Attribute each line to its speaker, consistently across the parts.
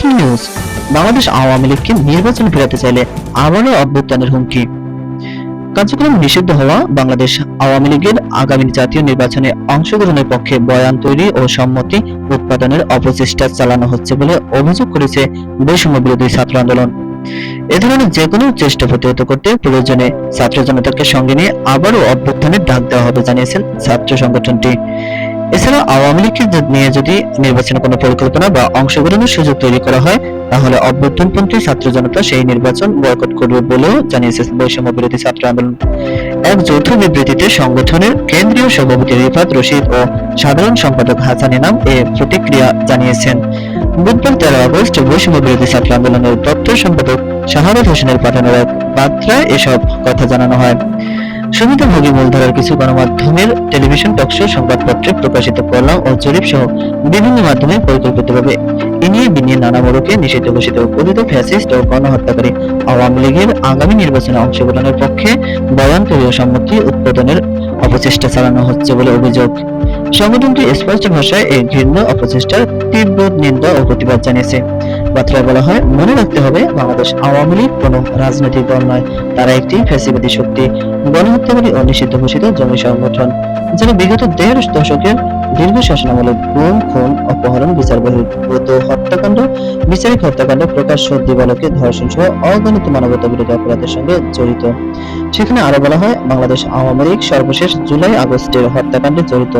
Speaker 1: Breaking news Bangladesh Awami লীগকে নির্বাচন ফেরাতে চাইলে আবারও অভ্যুত্থানের হুমকি। কার্যক্রম নিষিদ্ধ হওয়া বাংলাদেশ আওয়ামী লীগের আগামী জাতীয় নির্বাচনে অংশগ্রহণের পক্ষে বয়ান তৈরি ও সম্মতি উৎপাদনের অপচেষ্টা চালানো হচ্ছে বলে অভিযোগ করেছে বৈষম্য বিরোধী ছাত্র আন্দোলন। এ ধরনের যে কোনো চেষ্টা প্রতিহত করতে প্রয়োজনে ছাত্র জনতাকে সঙ্গে নিয়ে আবারও অভ্যুত্থানের ডাক দেওয়া হবে, জানিয়েছেন ছাত্র সংগঠনটি। এছাড়া আওয়ামী লীগকে নিয়ে যদি নির্বাচনে কোনো পরিকল্পনা বা অংশগ্রহণের সুযোগ তৈরি করা হয়, তাহলে অভ্যুত্থানপন্থী ছাত্র জনতা সেই নির্বাচন বয়কট করবে বলেও জানিয়েছে বৈষম্য বিরোধী ছাত্র আন্দোলন। এক যৌথ বিবৃতিতে সংগঠনের কেন্দ্রীয় সভাপতি রিফাত রশিদ ও সাধারণ সম্পাদক হাসান ইনাম এ প্রতিক্রিয়া জানিয়েছেন। বুধবার তেরো আগস্ট বৈষম্য বিরোধী ছাত্র আন্দোলনের দপ্তর সম্পাদক শাহাদত হোসেনের পাঠানোর এক বার্তায় এসব কথা জানানো হয়। সুবিধাভোগী মূলধারার কিছু গণমাধ্যমের টেলিভিশন টকশো সংবাদপত্রে প্রকাশিত কলাম ও জরিপ সহ বিভিন্ন মাধ্যমে পরিকল্পিতভাবে। ইনিয়ে বিনিয়ে নানা মোড়কে নিষিদ্ধ ঘোষিত কথিত ফ্যাসিস্ট ও গণহত্যাকারী আওয়ামী লীগের আগামী নির্বাচনে অংশগ্রহণের পক্ষে বয়ান তৈরি ও সম্মতি উৎপাদনের অপচেষ্টা চালানো হচ্ছে বলে অভিযোগ। সংগঠনটি স্পষ্ট ভাষায় এই ঘৃণ্য অপচেষ্টার তীব্র নিন্দা ও প্রতিবাদ জানিয়েছে। বার্তায় বলা হয়, মনে রাখতে হবে বাংলাদেশ আওয়ামী লীগ কোনো রাজনৈতিক দল নয়। তারা একটি ফ্যাসিবাদী শক্তি, গণহত্যাকারী ও নিষিদ্ধ ঘোষিত জমি সংগঠন যারা বিগত দেড় দশকের দীর্ঘ শাসনামলে গুম খুন, অপহরণ বিচার বহির্ভূত হত্যাকাণ্ড, বিচারিক হত্যাকাণ্ড, প্রকাশ্য দিবালোকে ধর্ষণ সহ অগণিত মানবতা বিরোধী অপরাধের সঙ্গে জড়িত। সেখানে আরও বলা হয়, বাংলাদেশ আওয়ামী লীগ সর্বশেষ জুলাই আগস্টের হত্যাকাণ্ডে জড়িত,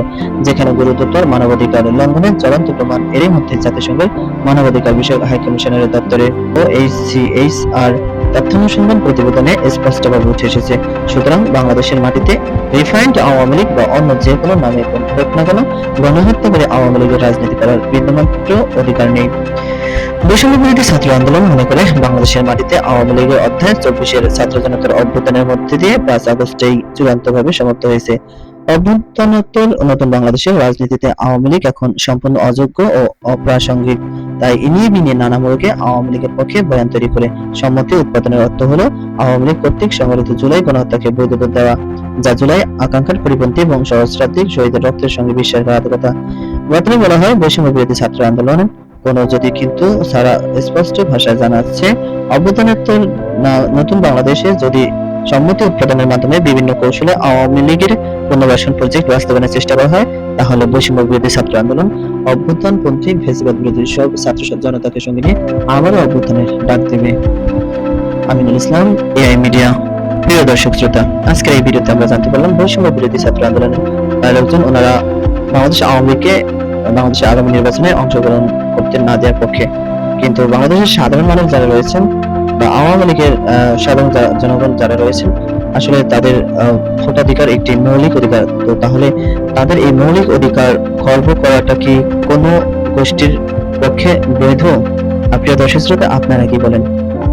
Speaker 1: যেখানে গুরুতর মানবাধিকার লঙ্ঘনের চূড়ান্ত প্রমাণ এরই মধ্যে জাতিসংঘের মানবাধিকার বিষয়ক হাই কমিশনারের দপ্তরে ও এইচসিএইচআর তথ্যানুসন্ধান প্রতিবেদনে স্পষ্টভাবে উঠে এসেছে। সুতরাং বাংলাদেশের মাটিতে রিফাইন্ড আওয়ামী লীগ বা অন্য যে কোনো নামে হোক না কেন গণহত্যা করে আওয়ামী লীগের রাজনীতি করার বিন্দুমাত্র অধিকার নেই। বৈষম্য বিরোধী ছাত্র আন্দোলন মনে করে বাংলাদেশের মাটিতে আওয়ামী লীগের অধ্যায় চব্বিশের ছাত্র জনতার অভ্যুত্থানের মধ্যে দিয়ে পাঁচ আগস্টেই চূড়ান্তভাবে সমাপ্ত হয়েছে। অভ্যুত্থানোত্তর, নতুন বাংলাদেশের রাজনীতিতে আওয়ামী লীগ এখন সম্পূর্ণ অযোগ্য ও অপ্রাসঙ্গিক। তাই ইনিয়ে বিনিয়ে নানা মোড়কে আওয়ামী লীগের পক্ষে বয়ান তৈরি করে সম্মতি উৎপাদনের অর্থ হলো আওয়ামী লীগ কর্তৃক সংগঠিত জুলাই গণহত্যাকে বৈধতা দেওয়া, যা জুলাই আকাঙ্ক্ষার পরিপন্থী এবং সহস্রাধিক শহীদের রক্তের সঙ্গে বিশ্বাসঘাতকতা। বর্তমানে বলা হয় বৈষম্য বিরোধী ছাত্র আন্দোলন। কোন যদি কিন্তু সারা স্পষ্ট ভাষায় জানাচ্ছে অভ্যুত্থানোত্তর নতুন বাংলাদেশে যদি সম্মতি উৎপাদনের মাধ্যমে বিভিন্ন কৌশলে আওয়ামী লীগের পুনর্বাসন প্রজেক্ট বাস্তবায়নের চেষ্টা করা হয়, তাহলে বৈষম্য বিরোধী ছাত্র আন্দোলন, অভ্যুত্থানপন্থী ফেসিবাদ বিরোধী সব ছাত্র জনতাকে সঙ্গে নিয়ে আবারও অভ্যুত্থানের ডাক দেবে। Aminul Islam, AI media. প্রিয় দর্শক শ্রোতা, আজকের এই ভিডিওতে আমরা জানতে পারলাম বৈষম্য বিরোধী ছাত্র আন্দোলনের লোকজন ওনারা বাংলাদেশ আওয়ামী লীগকে বাংলাদেশের আগামী নির্বাচনে অংশগ্রহণ করতে না দেওয়ার পক্ষে। কিন্তু বাংলাদেশের সাধারণ মানুষ যারা রয়েছেন বা আওয়ামী লীগের সাধারণ জনগণ যারা রয়েছেন আসলে তাদের ভোটাধিকার একটি মৌলিক অধিকার। তো তাহলে তাদের এই মৌলিক অধিকার খর্ব করাটা কি কোনো গোষ্ঠীর পক্ষে বৈধ? প্রিয় দর্শক শ্রোতা, আপনারা কি বলেন?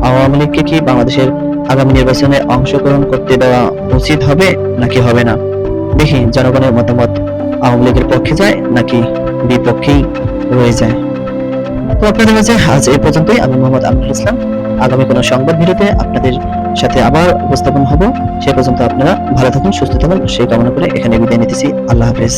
Speaker 1: আওয়ামী লীগকে কি বাংলাদেশের আগামী নির্বাচনে অংশগ্রহণ করতে দেওয়া উচিত হবে নাকি হবে না? দেখি জনগণের মতামত আওয়ামী লীগের পক্ষে যায় নাকি বিপক্ষেই রয়ে যায়। তো আপনাদের মাঝে আজ এই পর্যন্তই। আমি মোহাম্মদ আমিনুল ইসলাম। আগামী কোনো সংবাদ ভিডিওতে আপনাদের সাথে আবার উপস্থাপন হব। সে পর্যন্ত আপনারা ভালো থাকুন, সুস্থ থাকুন। সেই কামনা করে এখানে বিদায় নিতেছি। আল্লাহ হাফেজ।